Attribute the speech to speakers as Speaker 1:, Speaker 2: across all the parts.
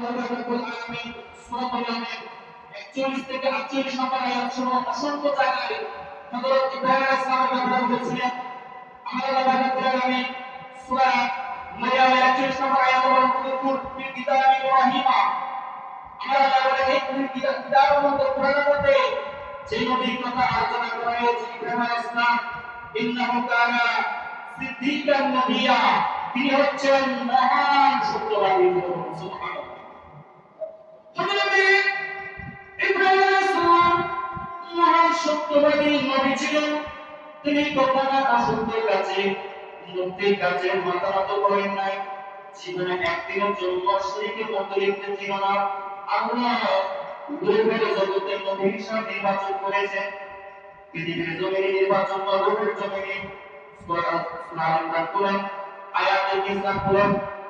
Speaker 1: আল্লাহ রাব্বুল আলামিন সূরা মারইয়ামের 41 থেকে 48 নম্বর আয়াত সহ অসংখ্য জায়গায় হযরত ইব্রাহিম আলাইহিস সালামের ব্যাপারে বলেছিলেন আল্লাহ রাব্বুল আলামিন সূরা মারইয়ামের 41 নম্বর আয়াত বলেন কুতুর ফি কিতাবি ইব্রাহিমা। আমরা আল্লাহ বলে এই কিতাবের মধ্যে, কোরআনের মধ্যে যে নবীর কথা আলোচনা করা হয়েছে ইব্রাহিম আলাইহিস সালাম, ইন্নাহু কানা সিদ্দিকান নবিয়া। তিনি হচ্ছেন মহান সত্যবাদী সুবহানাল্লাহ। সত্যবাদী নবী ছিলেন তিনি কখনো অসত্যের কাছে, মুক্তির কাছে মাথা করেন নাই। জীবনে একদিনের জন্য মতো লিখতে ছিল না। আল্লাহ দুর্বের জগতের নবী হিসাবে নির্বাচন করেছেন। পৃথিবীর জমিনে নির্বাচন নবীর জমিনে স্নান করেন আয়াতের কিসা করেন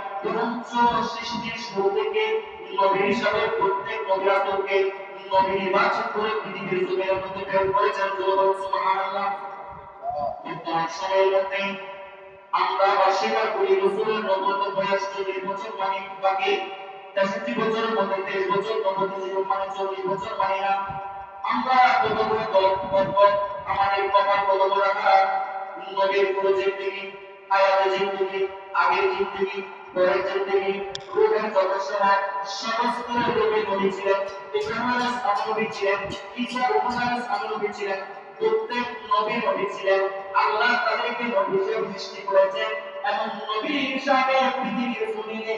Speaker 1: বরঞ্চ সৃষ্টির শুরু থেকে নবী হিসাবে প্রত্যেক নবী রাসূলকে নবী নির্বাচন করে পৃথিবীর জমিনের মধ্যে প্রেরণ করেছেন সুবহানাল্লাহ বর্তমান সময়ের মধ্যে আমরা অস্বীকার করি রসুলের নবত বয়স চল্লিশ বছর মানে বাকি তেষট্টি মধ্যে তেইশ বছর নবত জীবন মানে চল্লিশ বছর মানে না আমরা কত করে আমাদের কপাল কলম রাখা, নবীর পুরো জিন্দগি আয়াতের জিন্দগি আগের জিন্দগি পরের জিন্দগি যত সময় সমস্ত রোগে নবী ছিলেন নবী ছিলেন, ঈসা আলাইহিস সালাম ছিলেন, প্রত্যেক নবী নবী ছিলেন। আল্লাহ তাদেরকে নবী হিসেবে সৃষ্টি করেছেন এবং নবী হিসাবে পৃথিবীর জমিনে